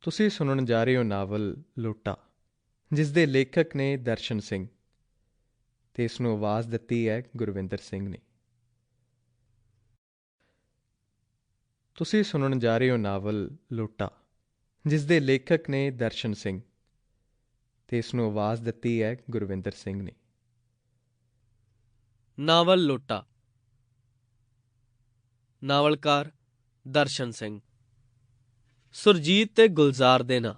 ਤੁਸੀਂ ਸੁਣਨ ਜਾ ਰਹੇ ਹੋ ਨਾਵਲ ਲੋਟਾ, ਜਿਸ ਦੇ ਲੇਖਕ ਨੇ ਦਰਸ਼ਨ ਸਿੰਘ ਤੇ ਇਸ ਨੂੰ ਆਵਾਜ਼ ਦਿੱਤੀ ਹੈ ਗੁਰਵਿੰਦਰ ਸਿੰਘ ਨੇ। ਤੁਸੀਂ ਸੁਣਨ ਜਾ ਰਹੇ ਹੋ ਨਾਵਲ ਲੋਟਾ, ਜਿਸ ਦੇ ਲੇਖਕ ਨੇ ਦਰਸ਼ਨ ਸਿੰਘ ਤੇ ਇਸ ਨੂੰ ਆਵਾਜ਼ ਦਿੱਤੀ ਹੈ ਗੁਰਵਿੰਦਰ ਸਿੰਘ ਨੇ। ਨਾਵਲ ਲੋਟਾ। ਨਾਵਲਕਾਰ ਦਰਸ਼ਨ ਸਿੰਘ। ਸੁਰਜੀਤ ਤੇ ਗੁਲਜ਼ਾਰ ਦੇ ਨਾਂ।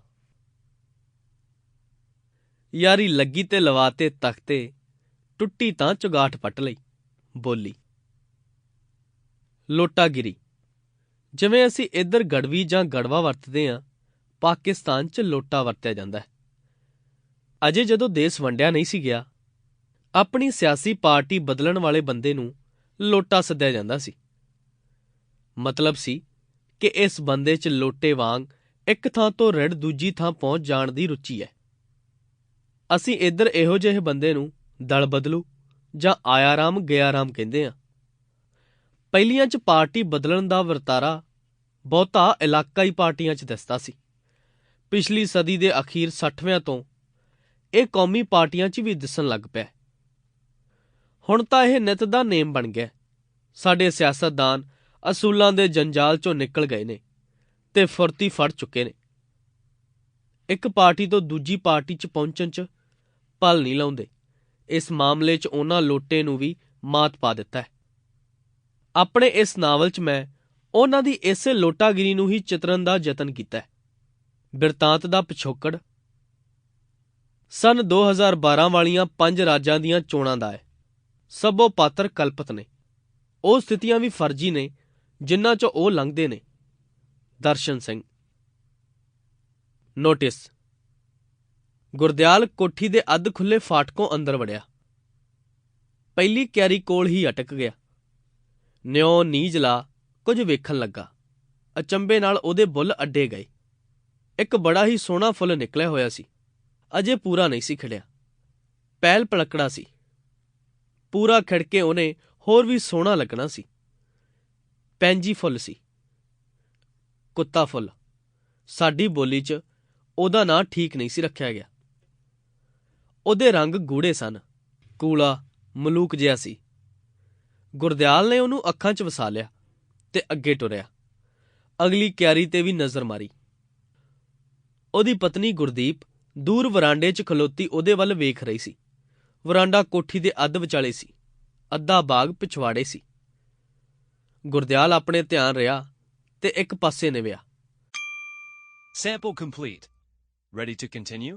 ਯਾਰੀ ਲੱਗੀ ਤੇ ਲਵਾਤੇ ਤਖਤੇ ਟੁੱਟੀ ਤਾਂ ਚੁਗਾਠ ਪੱਟ ਲਈ, ਬੋਲੀ। ਲੋਟਾਗਿਰੀ, ਜਿਵੇਂ ਅਸੀਂ ਇੱਧਰ ਗੜਵੀ ਜਾਂ ਗੜਵਾ ਵਰਤਦੇ ਹਾਂ, ਪਾਕਿਸਤਾਨ 'ਚ ਲੋਟਾ ਵਰਤਿਆ ਜਾਂਦਾ ਹੈ। ਅਜੇ ਜਦੋਂ ਦੇਸ਼ ਵੰਡਿਆ ਨਹੀਂ ਸੀ ਗਿਆ, ਆਪਣੀ ਸਿਆਸੀ ਪਾਰਟੀ ਬਦਲਣ ਵਾਲੇ ਬੰਦੇ ਨੂੰ ਲੋਟਾ ਸੱਦਿਆ ਜਾਂਦਾ ਸੀ। ਮਤਲਬ ਸੀ ਕਿ ਇਸ ਬੰਦੇ 'ਚ ਲੋਟੇ ਵਾਂਗ ਇੱਕ ਥਾਂ ਤੋਂ ਰੜ ਦੂਜੀ ਥਾਂ ਪਹੁੰਚ ਜਾਣ ਦੀ ਰੁਚੀ ਹੈ। ਅਸੀਂ ਇੱਧਰ ਇਹੋ ਜਿਹੇ ਬੰਦੇ ਨੂੰ ਦਲ ਬਦਲੂ ਜਾਂ ਆਇਆਰਾਮ ਗਿਆਰਾਮ ਕਹਿੰਦੇ ਆ ਪਹਿਲੀਆਂ 'ਚ ਪਾਰਟੀ ਬਦਲਣ ਦਾ ਵਰਤਾਰਾ ਬਹੁਤਾ ਇਲਾਕਾਈ ਪਾਰਟੀਆਂ 'ਚ ਦਿਸਦਾ ਸੀ। ਪਿਛਲੀ ਸਦੀ ਦੇ ਅਖੀਰ 60ਵਿਆਂ ਤੋਂ ਇਹ ਕੌਮੀ ਪਾਰਟੀਆਂ 'ਚ ਵੀ ਦਿਸਣ ਲੱਗ ਪਿਆ। ਹੁਣ ਤਾਂ ਇਹ ਨਿਤ ਦਾ ਨੇਮ ਬਣ ਗਿਆ। ਸਾਡੇ ਸਿਆਸਤਦਾਨ ਅਸੂਲਾਂ ਦੇ ਜੰਜਾਲ 'ਚੋਂ ਨਿਕਲ ਗਏ ਨੇ ਤੇ ਫੁਰਤੀ ਫੜ ਚੁੱਕੇ ਨੇ। ਇੱਕ ਪਾਰਟੀ ਤੋਂ ਦੂਜੀ ਪਾਰਟੀ 'ਚ ਪਹੁੰਚਣ 'ਚ ਪਲ ਨਹੀਂ ਲਾਉਂਦੇ। ਇਸ ਮਾਮਲੇ 'ਚ ਉਹਨਾਂ ਲੋਟੇ ਨੂੰ ਵੀ ਮਾਤ ਪਾ ਦਿੱਤਾ ਹੈ। ਆਪਣੇ ਇਸ ਨਾਵਲ 'ਚ ਮੈਂ ਉਹਨਾਂ ਦੀ ਇਸੇ ਲੋਟਾਗਿਰੀ ਨੂੰ ਹੀ ਚਿਤਰਨ ਦਾ ਯਤਨ ਕੀਤਾ ਹੈ। ਬਿਰਤਾਂਤ ਦਾ ਪਿਛੋਕੜ ਸਨ 2012 ਵਾਲੀਆਂ ਪੰਜ ਰਾਜਾਂ ਦੀਆਂ ਚੋਣਾਂ ਦਾ ਹੈ। ਸਭੋ ਪਾਤਰ ਕਲਪਤ ਨੇ। ਉਹ ਸਥਿਤੀਆਂ ਵੀ ਫਰਜ਼ੀ ਨੇ ਜਿਨ੍ਹਾਂ 'ਚੋਂ ਉਹ ਲੰਘਦੇ ਨੇ। ਦਰਸ਼ਨ ਸਿੰਘ। ਨੋਟਿਸ। ਗੁਰਦਿਆਲ ਕੋਠੀ ਦੇ ਅੱਧ ਖੁੱਲੇ ਫਾਟਕੋਂ ਅੰਦਰ ਵੜਿਆ। ਪਹਿਲੀ ਕਿਆਰੀ ਕੋਲ ਹੀ ਅਟਕ ਗਿਆ। ਨਿਉ ਨੀਜਲਾ ਕੁਝ ਵੇਖਣ ਲੱਗਾ। ਅਚੰਬੇ ਨਾਲ ਉਹਦੇ ਬੁੱਲ ਅੱਡੇ ਗਏ। ਇੱਕ ਬੜਾ ਹੀ ਸੋਹਣਾ ਫੁੱਲ ਨਿਕਲਿਆ ਹੋਇਆ ਸੀ। ਅਜੇ ਪੂਰਾ ਨਹੀਂ ਸੀ ਖਿੜਿਆ। ਪਹਿਲ ਪਲਕੜਾ ਸੀ। ਪੂਰਾ ਖਿੜਕੇ ਉਹਨੇ ਹੋਰ ਵੀ ਸੋਹਣਾ ਲੱਗਣਾ ਸੀ। ਪੈਂਜੀ ਫੁੱਲ ਸੀ। ਕੁੱਤਾ ਫੁੱਲ। ਸਾਡੀ ਬੋਲੀ 'ਚ ਉਹਦਾ ਨਾਂ ਠੀਕ ਨਹੀਂ ਸੀ ਰੱਖਿਆ ਗਿਆ। ਉਹਦੇ ਰੰਗ ਗੂੜੇ ਸਨ, ਕੂਲਾ, ਮਲੂਕ ਜਿਹਾ ਸੀ। ਗੁਰਦਿਆਲ ਨੇ ਉਹਨੂੰ ਅੱਖਾਂ 'ਚ ਵਸਾ ਲਿਆ ਤੇ ਅੱਗੇ ਟੁਰਿਆ। ਅਗਲੀ ਕਿਆਰੀ ਤੇ ਵੀ ਨਜ਼ਰ ਮਾਰੀ। ਉਹਦੀ ਪਤਨੀ ਗੁਰਦੀਪ ਦੂਰ ਵਰਾਂਡੇ 'ਚ ਖਲੋਤੀ ਉਹਦੇ ਵੱਲ ਵੇਖ ਰਹੀ ਸੀ। ਵਰਾਂਡਾ ਕੋਠੀ ਦੇ ਅੱਧ ਵਿਚਾਲੇ ਸੀ। ਅੱਧਾ ਬਾਗ ਪਿਛਵਾੜੇ ਸੀ। ਗੁਰਦਿਆਲ ਆਪਣੇ ਧਿਆਨ ਰਿਹਾ ਤੇ ਇੱਕ ਪਾਸੇ Nivea Sample complete. Ready to continue?